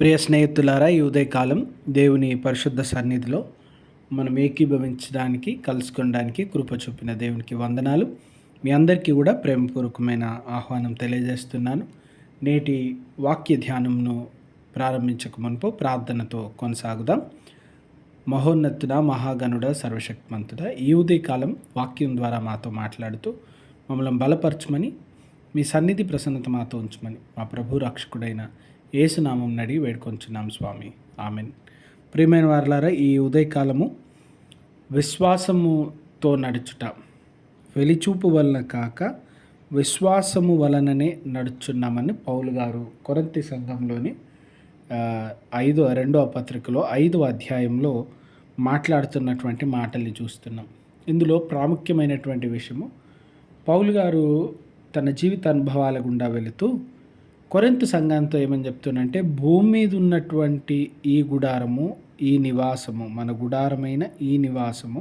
ప్రియ స్నేహితులారా ఈ ఉదయకాలం దేవుని పరిశుద్ధ సన్నిధిలో మనం ఏకీభవించడానికి కలుసుకోవడానికి కృప చూపిన దేవునికి వందనాలు. మీ అందరికీ కూడా ప్రేమపూర్వకమైన ఆహ్వానం తెలియజేస్తున్నాను. నేటి వాక్య ధ్యానంను ప్రారంభించక మునుపు ప్రార్థనతో కొనసాగుదాం. మహోన్నతుడ మహాగణుడ సర్వశక్తిమంతుడ ఈ ఉదయకాలం వాక్యం ద్వారా మాతో మాట్లాడుతూ మమ్మల్ని బలపరచమని మీ సన్నిధి ప్రసన్నత మాతో ఉంచమని మా ప్రభు రక్షకుడైన ఏసునామం నడి వేడుకొంచున్నాం స్వామి. ఆమెన్. ప్రియమైన వారలారా ఈ ఉదయకాలము విశ్వాసముతో నడుచుట వెలిచూపు వలన కాక విశ్వాసము వలననే నడుచున్నామని పౌలు గారు కొరంతి సంఘంలోని ఆ, ఐదో రెండవ పత్రికలో ఐదు అధ్యాయంలో మాట్లాడుతున్నటువంటి మాటల్ని చూస్తున్నాం. ఇందులో ప్రాముఖ్యమైనటువంటి విషయము పౌలు గారు తన జీవిత అనుభవాల గుండా వెళుతూ కొరెంతు సంఘంతో ఏమని చెప్తున్నంటే భూమి మీద ఉన్నటువంటి ఈ గుడారము ఈ నివాసము మన గుడారమైన ఈ నివాసము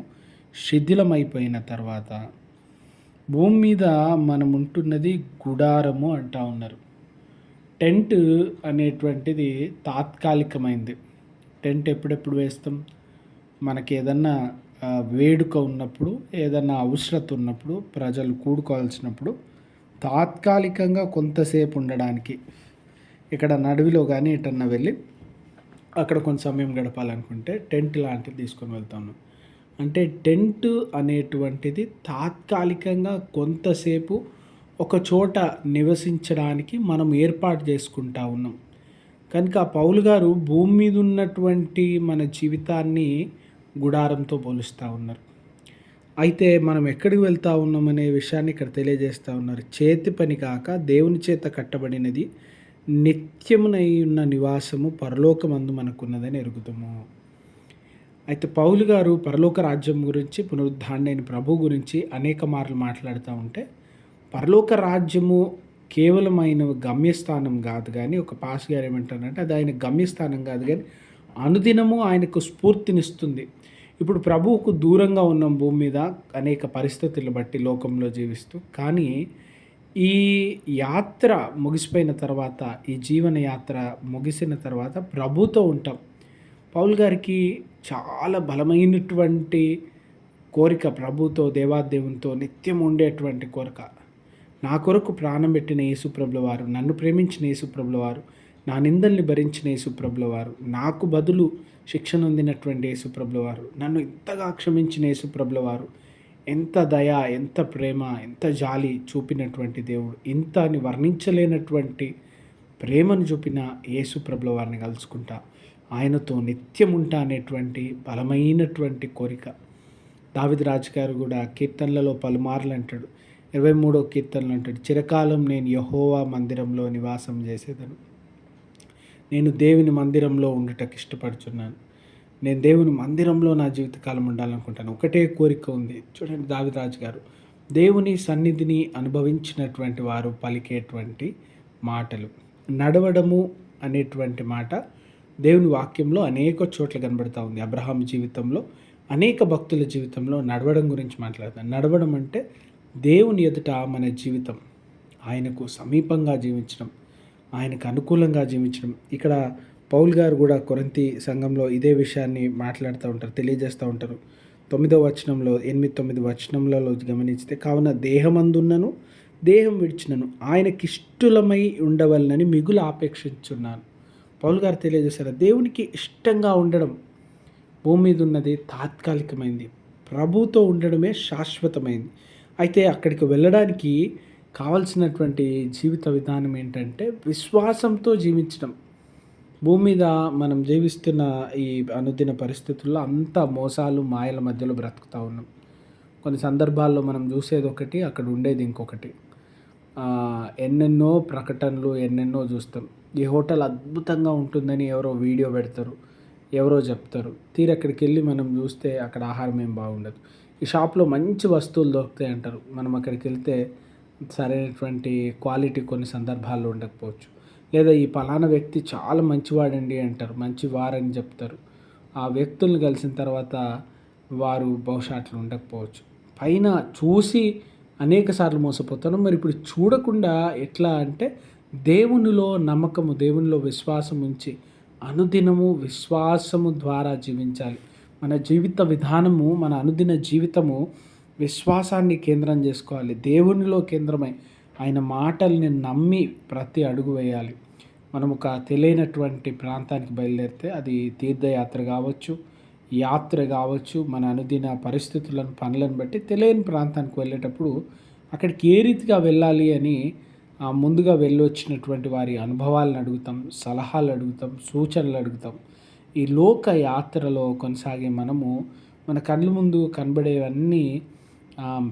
శిథిలమైపోయిన తర్వాత భూమి మీద మనం ఉంటున్నది గుడారము అంటా ఉన్నారు. టెంట్ అనేటువంటిది తాత్కాలికమైంది. టెంట్ ఎప్పుడెప్పుడు వేస్తాం? మనకి ఏదన్నా వేడుక ఉన్నప్పుడు ఏదన్నా అవసరత ఉన్నప్పుడు ప్రజలు కూడుకోవాల్సినప్పుడు తాత్కాలికంగా కొంతసేపు ఉండడానికి. ఇక్కడ నడువిలో కానీ ఎటన్నా వెళ్ళి అక్కడ కొంత సమయం గడపాలనుకుంటే టెంట్ లాంటిది తీసుకొని వెళ్తాను. అంటే టెంట్ అనేటువంటిది తాత్కాలికంగా కొంతసేపు ఒక చోట నివసించడానికి మనం ఏర్పాటు చేసుకుంటా ఉన్నాం. కనుక ఆ పౌలు గారు భూమి మీద ఉన్నటువంటి మన జీవితాన్ని గుడారంతో పోలుస్తూ ఉన్నారు. అయితే మనం ఎక్కడికి వెళ్తా ఉన్నామనే విషయాన్ని ఇక్కడ తెలియజేస్తూ ఉన్నారు. చేతి పని కాక దేవుని చేత కట్టబడినది నిత్యమునై ఉన్న నివాసము పరలోకమందు మనకున్నదని ఎరుగుతాము అయితే పౌలు గారు పరలోక రాజ్యం గురించి పునరుద్ధాండైన ప్రభు గురించి అనేక మార్లు మాట్లాడుతూ ఉంటే పరలోక రాజ్యము కేవలమైన గమ్యస్థానం కాదు కానీ ఒక పాస్ గారు ఏమంటారంటే అది ఆయన గమ్యస్థానం కాదు కానీ అనుదినము ఆయనకు స్ఫూర్తినిస్తుంది. ఇప్పుడు ప్రభువుకు దూరంగా ఉన్నాం భూమి మీద అనేక పరిస్థితులు బట్టి లోకంలో జీవిస్తూ కానీ ఈ యాత్ర ముగిసిపోయిన తర్వాత ఈ జీవన యాత్ర ముగిసిన తర్వాత ప్రభుతో ఉంటాం. పౌల్ గారికి చాలా బలమైనటువంటి కోరిక ప్రభుతో దేవాదేవునితో నిత్యం ఉండేటువంటి కోరిక. నా కొరకు ప్రాణం పెట్టిన యేసుప్రభుల వారు నన్ను ప్రేమించిన యేసుప్రభుల వారు నా నిందల్ని భరించిన యేసుప్రభుల వారు నాకు బదులు శిక్షణ అందినటువంటి యేసుప్రభుల వారు నన్ను ఇంతగా క్షమించిన యేసుప్రభుల వారు ఎంత దయ ఎంత ప్రేమ ఎంత జాలి చూపినటువంటి దేవుడు ఇంత అని వర్ణించలేనటువంటి ప్రేమను చూపిన యేసుప్రభుల వారిని కలుసుకుంటా. ఆయనతో నిత్యం ఉంటా అనేటువంటి బలమైనటువంటి కోరిక. దావిద్ రాజు గారు కూడా కీర్తనలలో పలుమార్లు అంటాడు. ఇరవై మూడో కీర్తనలు అంటాడు చిరకాలం నేను యహోవా మందిరంలో నివాసం చేసేదను. నేను దేవుని మందిరంలో ఉండటకు ఇష్టపడుచున్నాను. నేను దేవుని మందిరంలో నా జీవితకాలం ఉండాలనుకుంటాను. ఒకటే కోరిక ఉంది. చూడండి దావిరాజు గారు దేవుని సన్నిధిని అనుభవించినటువంటి వారు పలికేటువంటి మాటలు. నడవడము అనేటువంటి మాట దేవుని వాక్యంలో అనేక చోట్ల కనబడుతూ ఉంది. అబ్రహాం జీవితంలో అనేక భక్తుల జీవితంలో నడవడం గురించి మాట్లాడతాను. నడవడం అంటే దేవుని ఎదుట మన జీవితం. ఆయనకు సమీపంగా జీవించడం. ఆయనకు అనుకూలంగా జీవించడం. ఇక్కడ పౌల్ గారు కూడా కొరంతి సంఘంలో ఇదే విషయాన్ని మాట్లాడుతూ ఉంటారు తెలియజేస్తూ ఉంటారు. తొమ్మిదో వచనంలో ఎనిమిది తొమ్మిది వచనంలలో గమనిస్తే కావున దేహమందున్నను దేహం విడిచినను ఆయనకి ఇష్టలమై ఉండవలనని మిగులు ఆపేక్షించున్నాను. పౌల్ గారు తెలియజేశారు దేవునికి ఇష్టంగా ఉండడం భూమి మీద ఉన్నది తాత్కాలికమైంది. ప్రభుతో ఉండడమే శాశ్వతమైంది. అయితే అక్కడికి వెళ్ళడానికి కావలసినటువంటి జీవిత విధానం ఏంటంటే విశ్వాసంతో జీవించడం. భూమి మీద మనం జీవిస్తున్న ఈ అనుదిన పరిస్థితుల్లో అంత మోసాలు మాయల మధ్యలో బ్రతుకుతూ ఉన్నాం. కొన్ని సందర్భాల్లో మనం చూసేది ఒకటి అక్కడ ఉండేది ఇంకొకటి. ఎన్నెన్నో ప్రకటనలు ఎన్నెన్నో చూస్తాం. ఈ హోటల్ అద్భుతంగా ఉంటుందని ఎవరో వీడియో పెడతారు ఎవరో చెప్తారు. తీరు అక్కడికి వెళ్ళి మనం చూస్తే అక్కడ ఆహారం ఏం బాగుండదు. ఈ షాప్లో మంచి వస్తువులు దొరుకుతాయి అంటారు. మనం అక్కడికి వెళ్తే సరైనటువంటి క్వాలిటీ కొన్ని సందర్భాల్లో ఉండకపోవచ్చు. లేదా ఈ పలానా వ్యక్తి చాలా మంచివాడండి అంటారు. మంచివారని చెప్తారు. ఆ వ్యక్తులను కలిసిన తర్వాత వారు బహుశా అట్లా ఉండకపోవచ్చు. పైన చూసి అనేక సార్లు మోసపోతాను. మరి ఇప్పుడు చూడకుండా ఎట్లా అంటే దేవునిలో నమ్మకము దేవునిలో విశ్వాసం ఉంచి అనుదినము విశ్వాసము ద్వారా జీవించాలి. మన జీవిత విధానము మన అనుదిన జీవితము విశ్వాసాన్ని కేంద్రం చేసుకోవాలి. దేవునిలో కేంద్రమై ఆయన మాటల్ని నమ్మి ప్రతి అడుగు వేయాలి. మనం ఒక తెలియనటువంటి ప్రాంతానికి బయలుదేరితే అది తీర్థయాత్ర కావచ్చు యాత్ర కావచ్చు మన అనుదిన పరిస్థితులను పనులను బట్టి తెలియని ప్రాంతానికి వెళ్ళేటప్పుడు అక్కడికి ఏ రీతిగా వెళ్ళాలి అని ముందుగా వెళ్ళొచ్చినటువంటి వారి అనుభవాలను అడుగుతాం సలహాలు అడుగుతాం సూచనలు అడుగుతాం. ఈ లోక యాత్రలో కొనసాగే మనము మన కళ్ళ ముందు కనబడేవన్నీ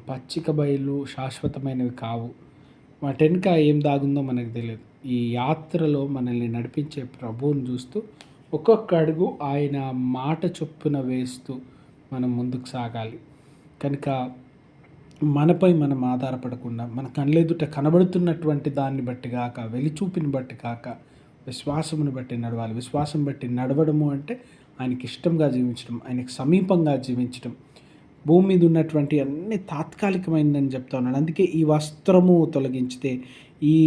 పచ్చిక బయలు శాశ్వతమైనవి కావు. వాటెనుక ఏం దాగుందో మనకు తెలియదు. ఈ యాత్రలో మనల్ని నడిపించే ప్రభువుని చూస్తూ ఒక్కొక్క అడుగు ఆయన మాట చొప్పున వేస్తూ మనం ముందుకు సాగాలి. కనుక మనపై మనం ఆధారపడకుండా మన కళ్ళెదుట కనబడుతున్నటువంటి దాన్ని బట్టి కాక వెలిచూపిని బట్టి కాక విశ్వాసమును బట్టి నడవాలి. విశ్వాసం బట్టి నడవడము అంటే ఆయనకి ఇష్టంగా జీవించడం ఆయనకి సమీపంగా జీవించడం. భూమి మీద ఉన్నటువంటి అన్ని తాత్కాలికమైందని చెప్తా ఉన్నాడు. అందుకే ఈ వస్త్రము తొలగించితే ఈ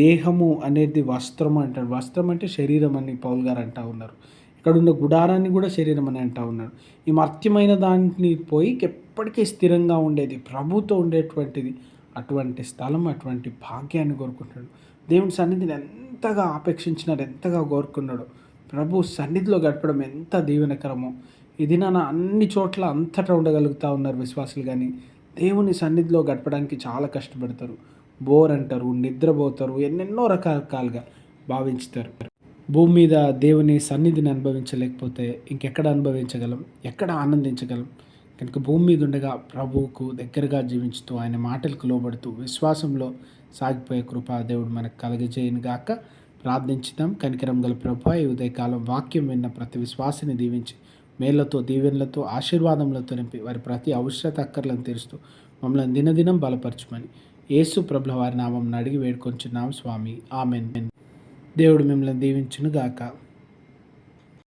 దేహము అనేది వస్త్రము అంటాడు. వస్త్రం అంటే శరీరం అని పౌల్ గారు అంటా ఉన్నారు. ఇక్కడ ఉన్న గుడారాన్ని కూడా శరీరం అని అంటా ఉన్నాడు. ఈ మర్త్యమైన దాన్ని పోయి ఎప్పటికీ స్థిరంగా ఉండేది ప్రభుతో ఉండేటువంటిది అటువంటి స్థలం అటువంటి భాగ్యాన్ని కోరుకుంటున్నాడు. దేవుని సన్నిధిని ఎంతగా ఆపేక్షించినాడు ఎంతగా కోరుకున్నాడు ప్రభు సన్నిధిలో గడపడం ఎంత దీవెనకరమో ఇది నా అన్ని చోట్ల అంతటా ఉండగలుగుతూ ఉన్నారు విశ్వాసులు కానీ దేవుని సన్నిధిలో గడపడానికి చాలా కష్టపడతారు. బోర్ అంటారు నిద్రపోతారు ఎన్నెన్నో రకరకాలుగా భావించుతారు. భూమి మీద దేవుని సన్నిధిని అనుభవించలేకపోతే ఇంకెక్కడ అనుభవించగలం? ఎక్కడ ఆనందించగలం? కనుక భూమి మీద ఉండగా ప్రభువుకు దగ్గరగా జీవించుతూ ఆయన మాటలకు లోబడుతూ విశ్వాసంలో సాగిపోయే కృపా దేవుడు మనకు కలగజేయను గాక. ప్రార్థించుదాం. కనికరం గల ప్రభా ఈ ఉదయకాలం వాక్యం విన్న ప్రతి విశ్వాసిని దీవించి మేళ్ళతో దీవెనలతో ఆశీర్వాదములతో నింపి వారి ప్రతి అవసరత అక్కర్లను తీరుస్తూ మమ్మల్ని దినదినం బలపరచమని యేసు ప్రభుల వారి నామం అడిగి వేడుకొంచున్నాం స్వామి. ఆమెన్. దేవుడు మిమ్మల్ని దీవించునుగాక.